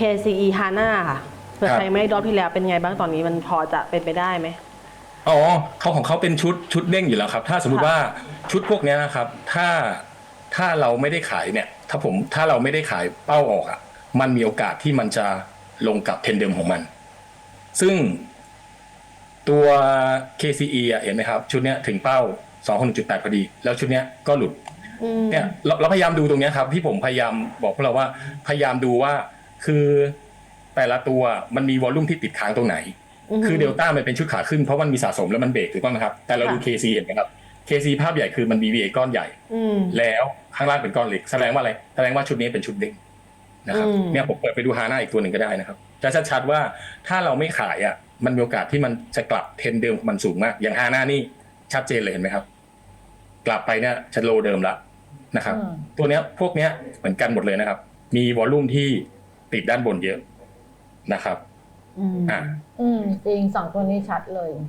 KCE HANA ค่ะเผื่อครับใครไม่ได้รอบที่แล้วเป็นไงบ้างตอนนี้มันพอจะเป็นไปได้ไหมอ๋อเขาของเขาเป็นชุดชุดเด้งอยู่แล้วครับ ถ้าสมมุติค่ะว่าชุดพวกเนี้ยนะครับ ถ้าถ้าเราไม่ได้ขายเนี่ย ถ้าผมถ้าเราไม่ได้ขายเป้าออกอะ มันมีโอกาสที่มันจะลงกับเทรนเดิมของมัน ซึ่งตัว KCE อะเห็นไหมครับ ชุดเนี้ยถึงเป้า2.8พอดี แล้วชุดเนี้ยก็หลุดอืมเนี่ยเราเราพยายามดูตรงเนี้ยครับ ที่ผมพยายามบอกพวกเราว่าพยายามดูว่า คือแต่ละตัวมันมีวอลลุ่มที่ติดค้างตรงไหน คือเดลต้ามันเป็นชุดขาขึ้นเพราะมันมีสะสมแล้วมันเบรกถูกต้องไหมครับ แต่เราดูค่ะ KC เห็นไหมครับ KC ภาพใหญ่คือมัน BVA ก้อนใหญ่อืมแล้วข้างล่างเป็นก้อนเล็กแสดงว่าอะไรแสดงว่าชุดนี้เป็นชุดเด้งนะครับอืมเนี่ยผมเปิดไปดูฮาน่าอีกตัวหนึ่งก็ได้นะครับจะชัดๆว่าถ้าเราไม่ขายอะมันมีโอกาสที่มันจะกลับเทรนเดิมของมันสูงมาก อย่างฮาน่านี่ชัดเจนเลยเห็นไหมครับ กลับไปเนี่ยจะโลเดิมละนะครับอืมตัวเนี้ยพวกเนี้ยเหมือนกันหมดเลยนะครับ มีวอลลุ่มที่ ติดด้านบนเยอะนะครับ อืมอ่า อืมจริงสองตัวนี้ชัดเลยจริง